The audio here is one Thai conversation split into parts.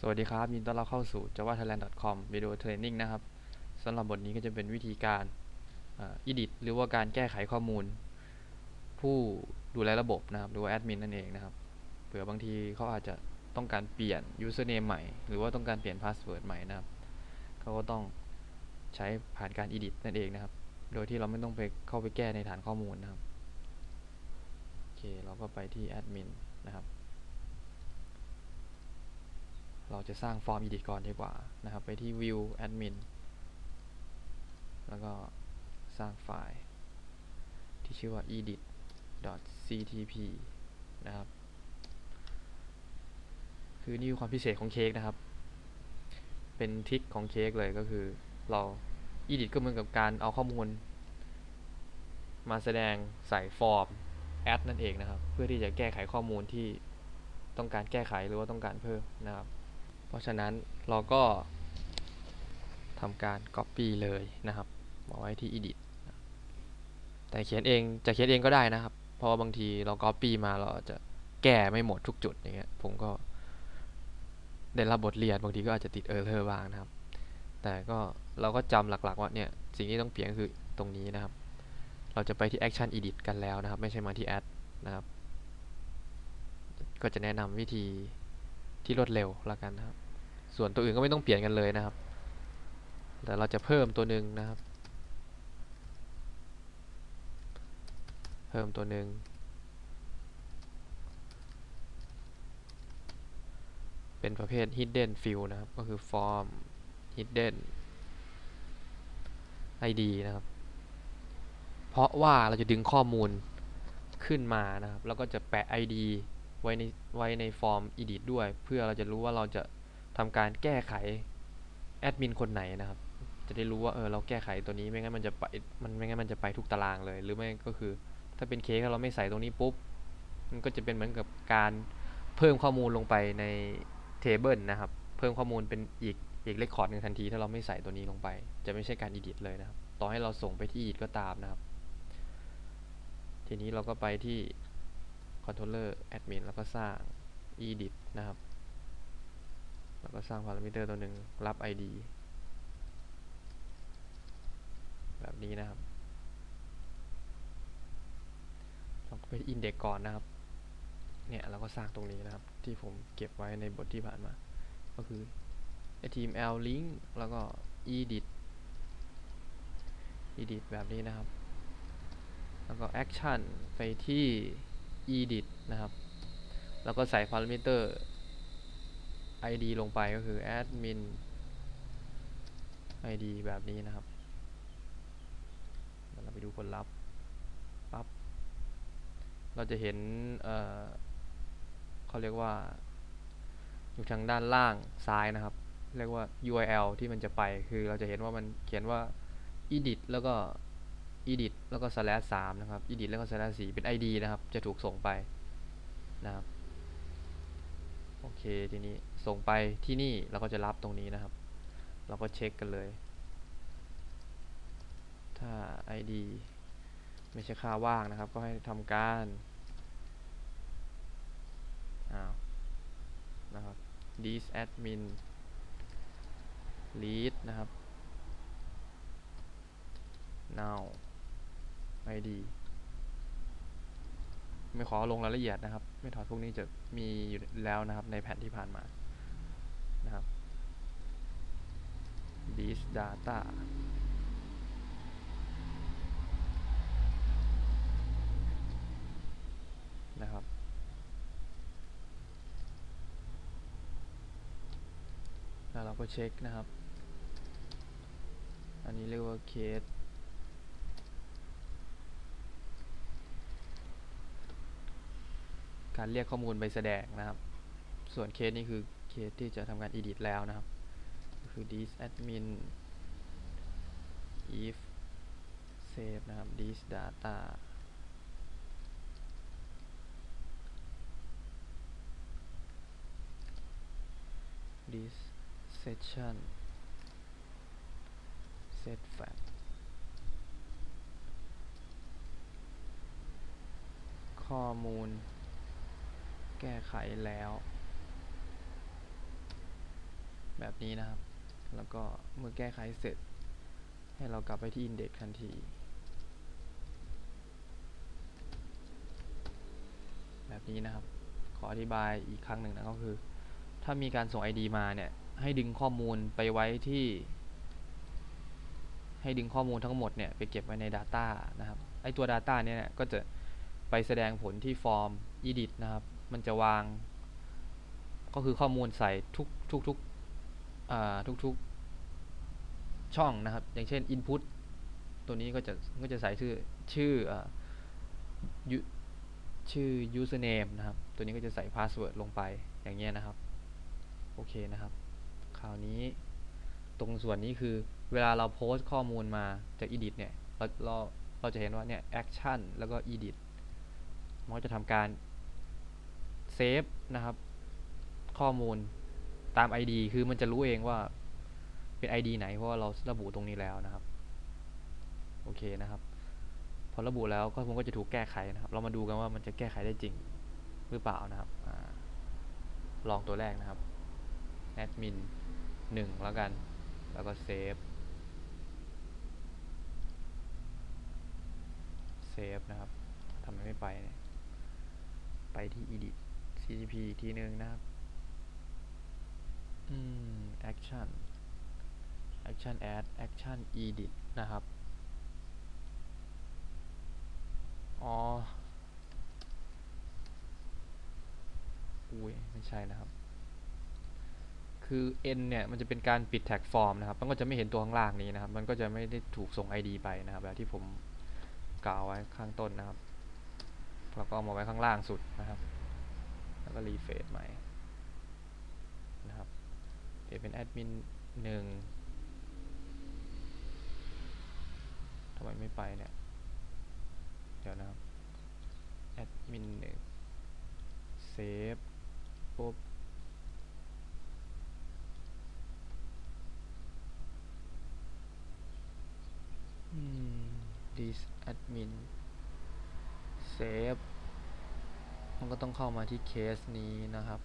สวัสดีครับ ยินดีต้อนรับเข้าสู่ javathailand.com video training นะครับสำหรับบทนี้ก็จะเป็นวิธีการอ่อ edit หรือว่าการแก้ไขข้อมูล ผู้ดูแลระบบนะครับ หรือว่าแอดมินนั่นเองนะครับ เผื่อบางทีเขาอาจจะต้องการเปลี่ยน username ใหม่ หรือว่าต้องการเปลี่ยน password ใหม่นะครับ เขาก็ต้องใช้ผ่านการ edit นั่นเองนะครับ โดยที่เราไม่ต้องไปเข้าไปแก้ในฐานข้อมูลนะครับ โอเค เราก็ไปที่แอดมินนะครับ เราจะสร้างฟอร์ม edit ก่อนดีกว่านะครับ ไปที่ view admin แล้วก็สร้างไฟล์ ที่ชื่อว่า edit.ctp นะครับ คือนี่คือความพิเศษของเค้กนะครับ เป็นทริคของเค้กเลยก็คือเรา edit ก็เหมือนกับการเอาข้อมูล มาแสดงใส่ฟอร์ม add นั่นเองนะครับ เพื่อที่จะแก้ไขข้อมูลที่ต้องการแก้ไขหรือว่าต้องการเพิ่มนะครับ เพราะฉะนั้นเราก็ทำการ Copy เลยนะครับมาไว้ที่ Edit แต่เขียนเองจะเขียนเองก็ได้นะครับ เพราะว่าบางทีเรา Copy มาเราจะแก้ไม่หมดทุกจุดอย่างเงี้ยผมก็ได้รับบทเรียนบางทีก็อาจจะติดเออร์เลอร์บ้างนะครับ แต่ก็เราก็จำหลักๆว่าเนี่ยสิ่งที่ต้องเปลี่ยนคือตรงนี้นะครับ เราจะไปที่ Action Edit กันแล้วนะครับ ไม่ใช่มาที่ Add นะครับ ก็จะแนะนำวิธี ที่รวดเร็วแล้วกันนะครับ ส่วนตัวอื่นก็ไม่ต้องเปลี่ยนกันเลยนะครับ แต่เราจะเพิ่มตัวหนึ่งนะครับ เพิ่มตัวหนึ่งเป็นประเภท hidden field นะครับ ก็คือ form hidden id นะครับ เพราะว่าเราจะดึงข้อมูลขึ้นมานะครับ แล้วก็จะแปะ id ไว้ในไว้ในฟอร์ม edit ด้วย เพื่อเราจะรู้ว่าเราจะทำการแก้ไขแอดมินคนไหนนะครับ จะได้รู้ว่าเออเราแก้ไขตัวนี้ไม่งั้นมันจะไปมันไม่งั้นมันจะไปทุกตารางเลย หรือไม่ก็คือ ถ้าเป็นเคสเราไม่ใส่ตรงนี้ปุ๊บมันก็จะเป็นเหมือนกับการเพิ่มข้อมูลลงไปในเทเบิลนะครับ เพิ่มข้อมูลเป็นอีกอีกเรคคอร์ดหนึ่งทันทีถ้าเราไม่ใส่ตัวนี้ลงไป จะไม่ใช่การ edit เลยนะครับ ต่อให้เราส่งไปที่ edit ก็ตามนะครับ ทีนี้เราก็ไปที่ controller admin แล้วก็สร้าง edit นะครับ แล้วก็สร้างพารามิเตอร์ตัวหนึ่งรับ id แบบนี้นะครับเราก็ไป index ก่อนนะครับ เนี่ยเราก็สร้างตรงนี้นะครับ ที่ผมเก็บไว้ในบทที่ผ่านมา ก็คือ html link แล้วก็ edit edit แบบนี้นะครับ แล้วก็ action ไปที่ edit นะครับ แล้วก็ใส่พารามิเตอร์ id ลงไปก็คือ admin id แบบนี้นะครับเดี๋ยวเราไปดูผลลัพธ์ปั๊บเราจะเห็นเเขาเรียกว่า อยู่ทางด้านล่างซ้ายนะครับ เรียกว่า URL ที่มันจะไปคือเราจะเห็นว่ามันเขียนว่า edit แล้วก็ edit แล้วก็ slash 3นะครับ edit แล้วก็ slash 4เป็น id นะครับ จะถูกส่งไปนะครับ โอเค ทีนี้ส่งไปที่นี่เราก็จะรับตรงนี้นะครับ เราก็เช็คกันเลย ถ้า id ไม่ใช่ค่าว่างนะครับ ก็ให้ทำการอ้าวนะครับ this admin read นะครับ now id ไม่ขอลงรายละเอียดนะครับ ไม่ถอดพวกนี้จะมีอยู่แล้วนะครับในแผ่นที่ผ่านมานะครับ this data นะครับ แล้วเราก็เช็คนะครับ อันนี้เรียกว่าเคส การเรียกข้อมูลไปแสดงนะครับ ส่วนเคสนี้คือเคสที่จะทำการ edit แล้วนะครับ คือ this admin if save นะครับ this data this session set fact ข้อมูล แก้ไขแล้ว แบบนี้นะครับ แล้วก็เมื่อแก้ไขเสร็จ ให้เรากลับไปที่ index ทันที แบบนี้นะครับ ขออธิบายอีกครั้งหนึ่งนะก็คือ ถ้ามีการส่ง ID มาเนี่ย ให้ดึงข้อมูลไปไว้ที่ ให้ดึงข้อมูลทั้งหมดเนี่ย ไปเก็บไว้ใน Data นะครับ ไอตัว Data เนี่ยก็จะไปแสดงผลที่ฟอร์ม edit นะครับ มันจะวาง ก็คือข้อมูลใส่ทุกทุกทุกทุกทุกช่องนะครับ อย่างเช่น input ตัวนี้ก็จะก็จะใส่ชื่อชื่อชื่อ username นะครับ ตัวนี้ก็จะใส่ password ลงไปอย่างเงี้ยนะครับ โอเคนะครับ คราวนี้ตรงส่วนนี้คือเวลาเราโพสต์ข้อมูลมาจาก edit เนี่ย เราเราเราจะเห็นว่าเนี่ย action แล้วก็ edit มันก็จะทำการ เซฟนะครับ ข้อมูลตาม ID คือมันจะรู้เองว่าเป็น ID ไหนเพราะว่าเราระบุตรงนี้แล้วนะครับ โอเคนะครับ พอระบุแล้วข้อมูลก็จะถูกแก้ไขนะครับ เรามาดูกันว่ามันจะแก้ไขได้จริงหรือเปล่านะครับอลองตัวแรกนะครับ admin 1แล้วกัน แล้วก็เซฟเซฟนะครับทำไมไม่ไปเนี่ยไปที่ edit cgp อีกทีนึงนะครับ อืม action action add action edit นะครับ อ๋อ อุ้ย ไม่ใช่นะครับ คือ n เนี่ย มันจะเป็นการปิดแท็กฟอร์มนะครับ มันก็จะไม่เห็นตัวข้างล่างนี้นะครับ มันก็จะไม่ได้ถูกส่ง ID ไปนะครับ แบบที่ผมกล่าวไว้ข้างต้นนะครับ แล้วก็เอามาไว้ข้างล่างสุดนะครับ ก็รีเฟรชใหม่นะครับเปลี่ยนเป็นแอดมินหนึ่งทำไมไม่ไปเนี่ย เดี๋ยวนะครับแอดมินหนึ่งเซฟปุ๊บอืม this admin save มันก็ต้องเข้ามาที่เคสนี้นะครับ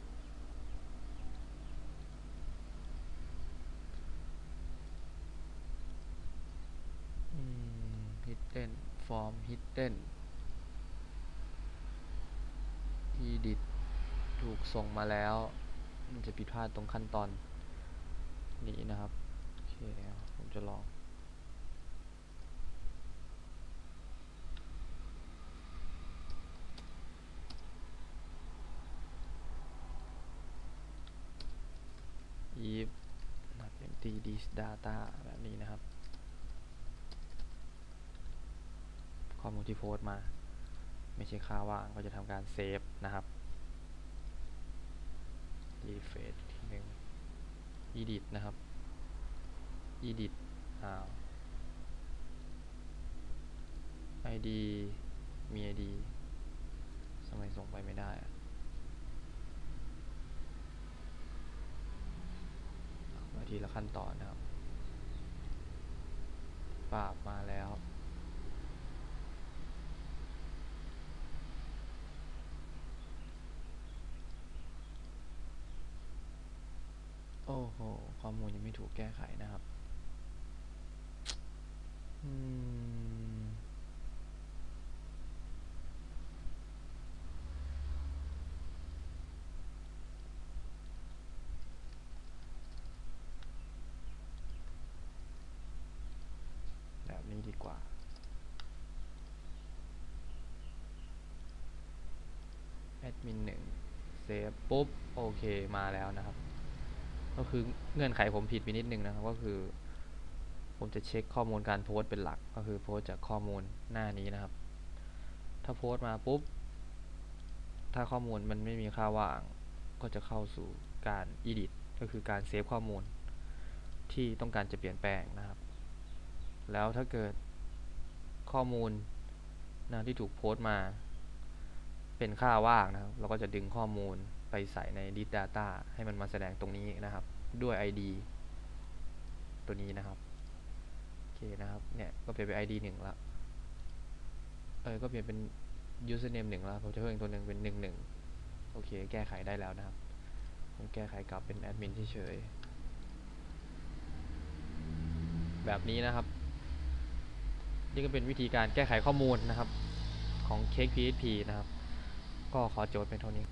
อืม hidden form hidden edit ถูกส่งมาแล้ว มันจะผิดพลาดตรงขั้นตอนนี้นะครับ โอเค ผมจะลอง if empty this data แบบนี้นะครับ ข้อมูลที่โพสต์มา ไม่ใช่ค่าว่างก็จะทำการเซฟนะครับ refresh ทีหนึ่ง edit นะครับ edit อ้าว id มี id ทำไมส่งไปไม่ได้อะ มา ทีละขั้นตอนนะครับปราบมาแล้วโอ้โห ข้อมูลยังไม่ถูกแก้ไขนะครับ อืม แบบนี้ดีกว่า แอด มินหนึ่งเซฟปุ๊บโอเคมาแล้วนะครับ ก็คือเงื่อนไขผมผิดไปนิดนึงนะครับ ก็คือ ผมจะเช็คข้อมูลการโพสต์เป็นหลัก ก็คือโพสต์จากข้อมูลหน้านี้นะครับ ถ้าโพสต์มาปุ๊บ ถ้าข้อมูลมันไม่มีค่าว่าง ก็จะเข้าสู่การ edit ก็คือการเซฟข้อมูล ที่ต้องการจะเปลี่ยนแปลงนะครับ แล้วถ้าเกิดข้อมูลนะที่ถูกโพสต์มา เป็นค่าว่างนะครับ เราก็จะดึงข้อมูลไปใส่ใน List Data ให้มันมาแสดงตรงนี้นะครับ ด้วย ID ตัวนี้นะครับ โอเคนะครับ เนี่ย ก็เปลี่ยนเป็น ID 1ละเออก็เปลี่ยนเป็น username 1ละผมจะเพิ่มตัวหนึ่งเป็น 11 โอเค แก้ไขได้แล้วนะครับ ผมแก้ไขกลับเป็นแอดมินเฉยแบบนี้นะครับ นี่ก็เป็นวิธีการแก้ไขข้อมูลนะครับของ CakePHP นะครับ ก็ขอโจทย์เป็นเท่านี้